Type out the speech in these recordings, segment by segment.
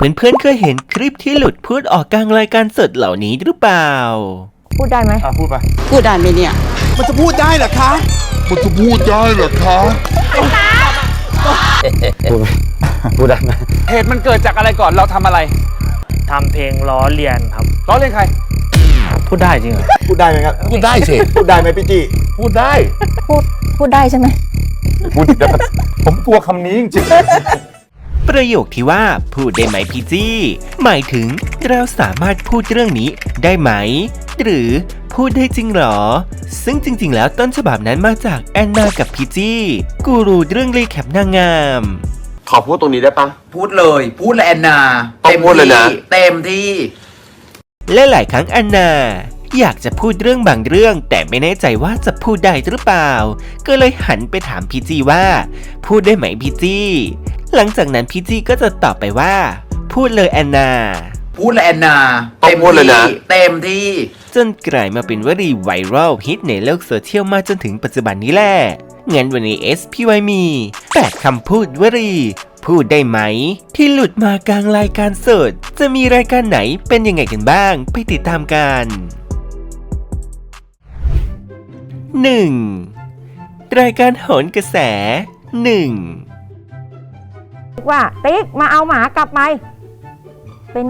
เพื่อนๆเคยเห็นคลิปที่หลุดพูดออกกลางรายการสดเหล่านี้หรือเปล่า พูดได้ไหมอะพูดไป พูดได้ไหมเนี่ย มันจะพูดได้เหรอคะ มันจะพูดได้เหรอคะพูดได้ไหมเหตุมันเกิดจากอะไรก่อนเราทำอะไรทำเพลงล้อเลียนครับ ล้อเล่นใคร พูดได้จริงเหรอ พูดได้ไหมครับ พูดได้สิพูดได้ไหมพี่จี้พูดได้ พูด พูดได้ใช่ไหมพูดเดี๋ยวผมกลัวคำนี้จริง ประโยคที่ว่าพูดได้ไหมพี่จี้ หมายถึงเราสามารถพูดเรื่องนี้ได้ไหม หรือพูดได้จริงเหรอ ซึ่งจริง ๆ แล้วต้นฉบับนั้นมาจากแอนนากับพี่จี้กูรูเรื่องรีแคปนางงามขอพูดตรงนี้ได้ปะ พูดเลย พูดเลยแอนนาต้องพูดเลยนะที่เต็มที่ และหลายครั้งแอนนา อยากจะพูดเรื่องบางเรื่อง แต่ไม่แน่ใจว่าจะพูดได้หรือเปล่า ก็เลยหันไปถามพี่จี้ว่า พูดได้ไหมพี่จี้ หลังจากนั้นพี่จี้ก็จะตอบไปว่า พูดเลยแอนนา พูดเลยแอนนาต้องเต็มพูดเลยนะที่เต็มที่ จนกลายมาเป็นวลีไวรัลฮิตในโลกโซเชียลมาจนถึงปัจจุบันนี้แหละงั้นวันนี้ SPY มี8คำพูดวลีพูดได้ไหม ที่หลุดมากลางรายการสด จะมีรายการไหนเป็นยังไงกันบ้าง ไปติดตามกัน 1. รายการโหนกระแส 1. ว่าติ๊กมาเอาหมากลับไปเป็น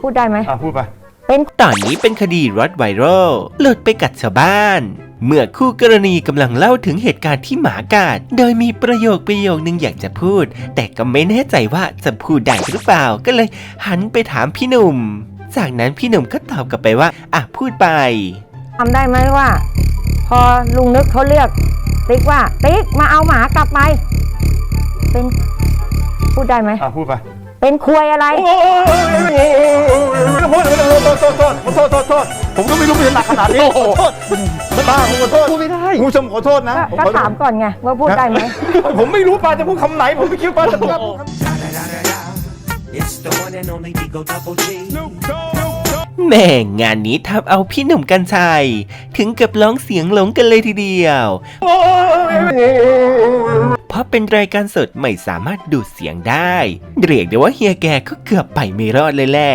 พูดได้ไหมอะพูดไป เป็นตอนนี้เป็นคดีรถไวรัลหลุดไปกัดชาวบ้าน เมื่อคู่กรณีกำลังเล่าถึงเหตุการณ์ที่หมากัด โดยมีประโยคประโยคนึงอยากจะพูด แต่ก็ไม่แน่ใจว่าจะพูดได้หรือเปล่าก็เลยหันไปถามพี่หนุ่ม จากนั้นพี่หนุ่มก็ตอบกลับไปว่า อะพูดไปทำได้ไหมว่า พอลุงนึกเขาเรียกติ๊กว่าติ๊กมาเอาหมากลับไป เป็น พูดได้ไหม อะพูดไปเป็นควยอะไรโอ้ยโทษโทษโทษโทษโทษโทษผมก็ไม่รู้มันจะหนักขนาดนี้ขอโทษป้าผมขอโทษพูดไม่ได้คุณผู้ชมขอโทษนะก็ผมก็ขอโทษถามก่อนไงว่าพูดได้ไหมผมไม่รู้ป้าจะพูดคำไหน ผมไม่คิดว่าป้าจะพูดคำแม่งานนี้ทำเอาพี่หนุ่มกัญชัย ถึงกับร้องเสียงหลงกันเลยทีเดียวเพ พราะเป็นรายการสดไม่สามารถดูเสียงได้ เรียกได้ว่าเฮียแกก็เกือบไปไม่รอดเลยแหละ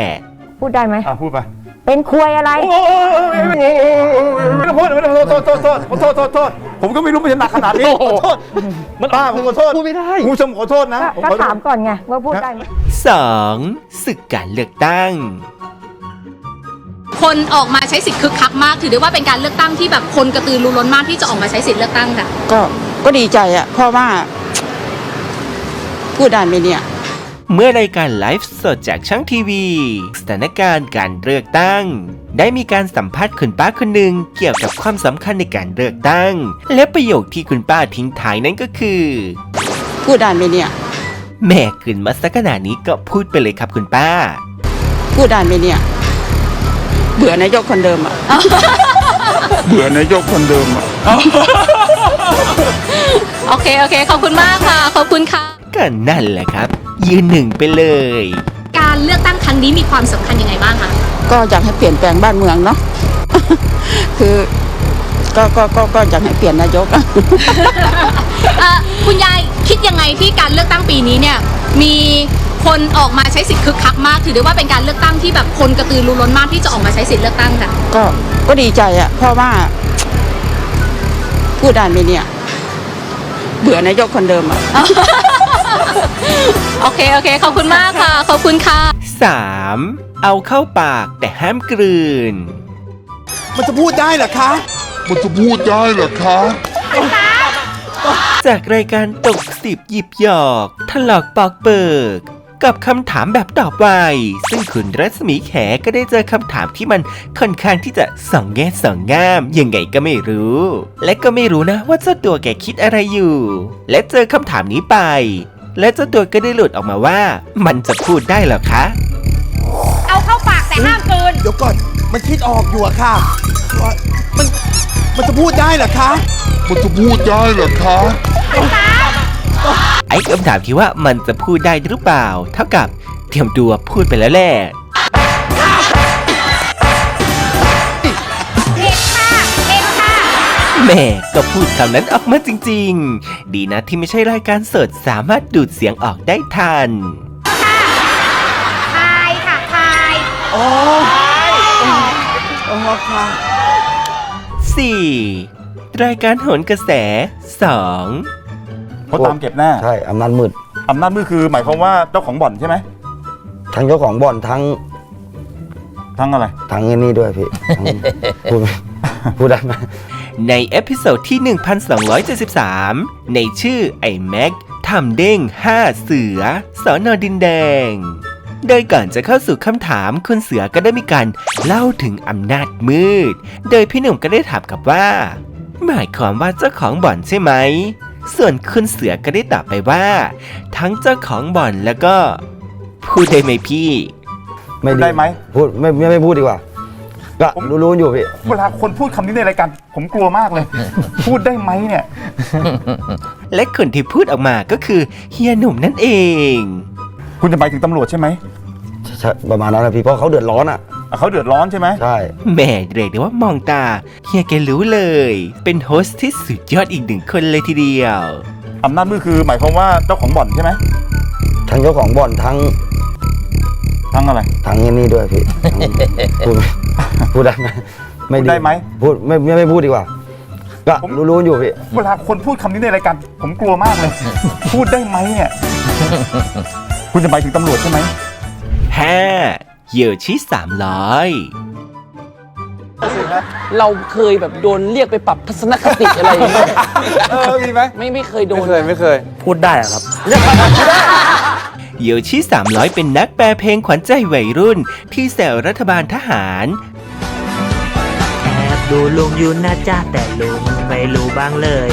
พูดได้ไหม อะพูดไปเป็นควยอะไร โอ้ไม่ต้องพูดไม่ต้องโทษโทษโทษโทษโทษโทษผมก็ไม่รู้มันจะหนักขนาดนี้ขอโทษมันป้าผมขอโทษพูดไม่ได้ผู้ชมขอโทษนะก็ถามก่อนไงว่าพูดได้ไหม 2. ศึกการเลือกตั้ง คนออกมาใช้สิทธิ์คึกคักมาก ถือได้ว่าเป็นการเลือกตั้งที่แบบคนกระตือรือร้นมากที่จะออกมาใช้สิทธิ์เลือกตั้งค่ะ ก็ก็ดีใจอะเพราะว่าพูดได้ไหมเนี่ย เมื่อรายการไลฟ์สดจากช่างทีวี สถานการณ์การเลือกตั้ง ได้มีการสัมภาษณ์คุณป้าคนหนึ่งเกี่ยวกับความสำคัญในการเลือกตั้ง และประโยคที่คุณป้าทิ้งท้ายนั้นก็คือ พูดได้ไหมเนี่ย แม่ขึ้นมาสักขนาดนี้ก็พูดไปเลยครับคุณป้า พูดได้ไหมเนี่ย เบื่อนายกคนเดิมอะเบื่อนายกคนเดิมอะ โอเค โอเค ขอบคุณมากค่ะ ขอบคุณค่ะ ก็นั่นแหละครับ ยืนหนึ่งไปเลย การเลือกตั้งครั้งนี้มีความสำคัญยังไงบ้างคะ ก็อยากให้เปลี่ยนแปลงบ้านเมืองเนาะ คือก็ก็ก็ก็อยากให้เปลี่ยนนายกอะ เอ่อคุณยายคิดยังไงที่การเลือกตั้งปีนี้เนี่ยมี คนออกมาใช้สิทธิ์คึกคักมาก ถือได้ว่าเป็นการเลือกตั้งที่แบบคนกระตือรือร้นมากที่จะออกมาใช้สิทธิ์เลือกตั้งค่ะ ก็ก็ดีใจอะเพราะว่า พูดได้ไหมเนี่ย เบื่อนายกคนเดิมอะ โอเค โอเค ขอบคุณมากค่ะ ขอบคุณค่ะ 3. เอาเข้าปากแต่ห้ามกลืน มันจะพูดได้เหรอคะ มันจะพูดได้เหรอคะ จากรายการตกสิบหยิบหยอกถลอกปอกเปิก กับคำถามแบบตอบไวซึ่งคุณรัศมีแขก็ได้เจอคำถามที่มันค่อนข้างที่จะสองแง่สองงามยังไงก็ไม่รู้ และก็ไม่รู้นะว่าเจ้าตัวแกคิดอะไรอยู่ และเจอคำถามนี้ไป และเจ้าตัวก็ได้หลุดออกมาว่า มันจะพูดได้เหรอคะ เอาเข้าปากแต่ห้ามกลืนเดี๋ยวก่อน มันคิดออกอยู่อะค่ะว่ามัน มันจะพูดได้เหรอคะ มันจะพูดได้เหรอคะ ไอ้คำถามที่ว่ามันจะพูดได้หรือเปล่า เท่ากับเตรียมตัวพูดไปแล้วแหละแม่ก็พูดคำนั้นออกมาจริง ๆ ดีนะที่ไม่ใช่รายการสดสามารถดูดเสียงออกได้ทันอ๋ออ๋อค่ะ 4. รายการโหนกระแส 2. เขาตามเก็บแน่ใช่อำนาจมืดอำนาจมือคือหมายความว่าเจ้าของบ่อนใช่ไหมทั้งเจ้าของบ่อนทั้งทั้งอะไร ทั้งไอ้นี่ด้วยพี่ทั้งพูดไม่พูดได้ไหม ในเอพิโซดที่ 1273 ในชื่อไอ้แม็กทำเด้ง 5 เสือสอนอดินแดง โดยก่อนจะเข้าสู่คำถามคุณเสือก็ได้มีการเล่าถึงอำนาจมืด โดยพี่หนุ่มก็ได้ถามกลับว่า หมายความว่าเจ้าของบ่อนใช่ไหม ส่วนคุณเสือก็ได้ตอบไปว่า ทั้งเจ้าของบ่อนแล้วก็ พูดได้ไหมพี่ ไม่ได้ไหม พูดไม่ไม่ไม่พูดดีกว่า ก็รู้ๆอยู่พี่ เวลาคนพูดคำนี้ในรายการผมกลัวมากเลย พูดได้ไหมเนี่ย และคนที่พูดออกมาก็คือเฮียหนุ่มนั่นเอง คุณจะหมายถึงตำรวจใช่ไหม ใช่ประมาณนั้นนะพี่เพราะเขาเดือดร้อนอะ อะเขาเดือดร้อนใช่ไหมใช่ แหม่เรียกได้ว่ามองตาเฮียแกรู้เลย เป็นโฮสต์ที่สุดยอดอีกหนึ่งคนเลยทีเดียว อำนาจมือคือหมายความว่าเจ้าของบ่อนใช่ไหมทั้งเจ้าของบ่อนทั้งทั้งอะไร ทั้งไอ้นี่ด้วยพี่ทั้งพูดไม่พูดได้ไหมไม่พูดได้ไหมพูดไม่ไม่ไม่พูดดีกว่า ก็รู้ๆอยู่พี่ เวลาคนพูดคำนี้ในรายการผมกลัวมากเลย พูดได้ไหมเนี่ย คุณจะหมายถึงตำรวจใช่ไหม 5. เหยื่อชี้300เราเคยแบบโดนเรียกไปปรับทัศนคติอะไรอย่างเงี้ยเออมีไหมไม่ไม่เคยโดนไม่เคยไม่เคย พูดได้อะครับเหยื่อชี้300 เป็นนักแปลเพลงขวัญใจวัยรุ่น ที่แซวรัฐบาลทหาร แอบดูลุงอยู่นะจ้าแต่ลุงไม่รู้บ้างเลย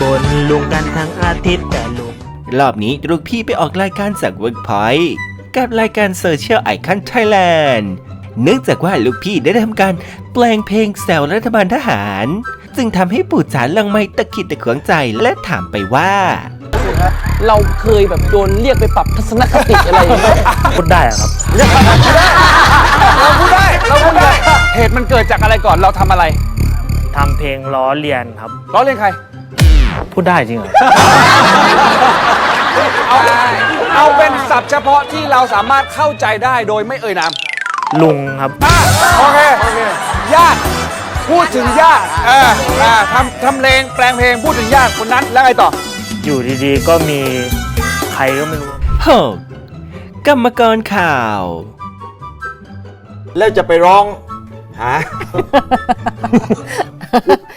บนลุงกันทั้งอาทิตย์แต่ลุง รอบนี้ลูกพี่ไปออกรายการจาก Workpoint กั บรายการ Social Icon Thailand เนื่องจากว่าลูกพี่ได้ทำการแปลงเพลงแซวรัฐบาลทหาร จึงทำให้ปู่จ๋าลังไม่ตะขิดตะขวงใจและถามไปว่า เราเคยแบบโดนเรียกไปปรับทัศนคติอะไรอย่างเงี้ยพูดได้อะครับเราพูดได้เราพูดได้เหตุมันเกิดจากอะไรก่อนเราทำอะไรทำเพลงล้อเลียนครับ ล้อเลียนใคร พูดได้จริงเหรอ เอา เอาเป็นศัพท์เฉพาะที่เราสามารถเข้าใจได้โดยไม่เอ่ยนามลุงครับอะโอเคญาติพูดถึงญาติเอออ่าทำทำเพลงแปลงเพลงพูดถึงญาติคนนั้นแล้วไงต่อ อยู่ดีๆ ก็มีใครก็ไม่รู้ 6. กรรมกรข่าว แล้วจะไปร้องหา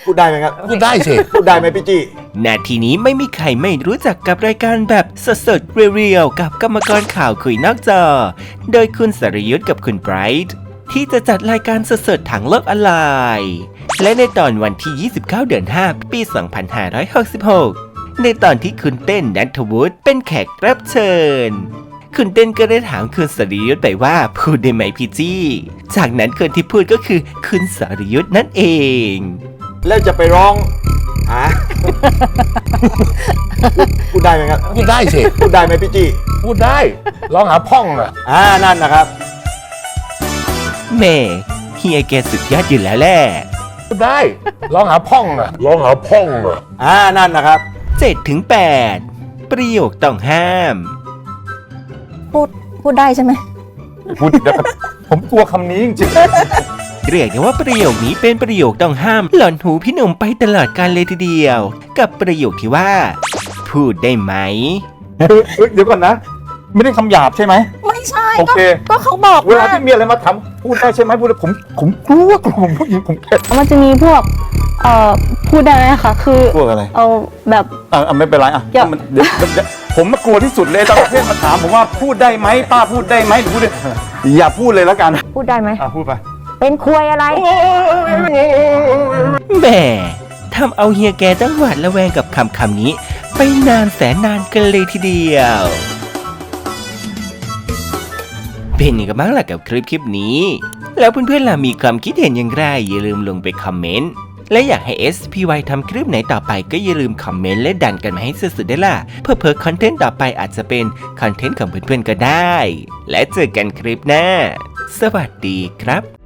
พูดได้ไหมครับ พูดได้สิ พูดได้ไหมพี่จี้ นาทีนี้ไม่มีใครไม่รู้จักกับรายการแบบสดๆเรียวๆกับกรรมกรข่าวคุยนอกจอ โดยคุณสรยุทธ์กับคุณไบรท์ที่จะจัดรายการสดๆทางโลกออนไลน์ และในตอนวันที่ 29 เดือน 5 ปี 2566 ในตอนที่คุณเต้นนัทวุฒิเป็นแขกรับเชิญ คุณเต้นก็ได้ถามคุณสรยุทธ์ไปว่าพูดได้ไหมพี่จี้ จากนั้นคนที่พูดก็คือคุณสรยุทธ์นั่นเอง แล้วจะไปร้อง หาพูดได้ไหมครับ พูดได้สิ พูดได้ไหมพี่จี้ พูดได้ลองหาพ่องอะอ่านั่นนะครับ แหม่เฮียแกสุดยอดอยู่แล้วแหละพูดได้ลองหาพ่องอะลองหาพ่องอะอ่านั่นนะครับ7ถึง8ประโยคต้องห้าม พูดพูดได้ใช่ไหมพูดเดี๋ยวก่อนผมกลัวคำนี้จริง เรียกได้ว่าประโยคนี้เป็นประโยคต้องห้าม หล่อนหูพี่หนุ่มไปตลอดการเลยทีเดียว กับประโยคที่ว่า พูดได้ไหมๆเอ้ยเดี๋ยวก่อนนะ ไม่ได้คำหยาบใช่ไหม ไม่ใช่โอเค ก็เขาบอกเวลาที่มีอะไรมาถามพูดได้ใช่ไหมพูดได้ผมผมกลัวกลัวผมผู้หญิงผมเข็ดมันจะมีพวกเอ่อพูดได้ไหมคะคือพวกอะไร เอาแบบ อะอะไม่เป็นไรอะอย่า มันเดี๋ยวเดี๋ยวเดี๋ยวผมมากลัวที่สุดเลยตอนประเทศมาถามผมว่าพูดได้ไหมป้าพูดได้ไหมหรือพูดได้อย่าพูดเลยแล้วกันพูดได้ไหมอะพูดไป เป็นควยอะไร แหมทำเอาเฮียแกตั้งหวาดระแวงกับคำคำนี้ ไปนานแสนนานกันเลยทีเดียว เป็นยังไงกันบ้างล่ะกับคลิปคลิปนี้ แล้วเพื่อนๆล่ะมีความคิดเห็นอย่างไรอย่าลืมลงไปคอมเมนต์และอยากให้ SPY ทำคลิปไหนต่อไปก็อย่าลืมคอมเมนต์และดันกันมาให้สุดๆได้ล่ะ เพื่อเพิ่มคอนเทนต์ต่อไปอาจจะเป็นคอนเทนต์ของเพื่อนๆก็ได้ และเจอกันคลิปหน้า สวัสดีครับ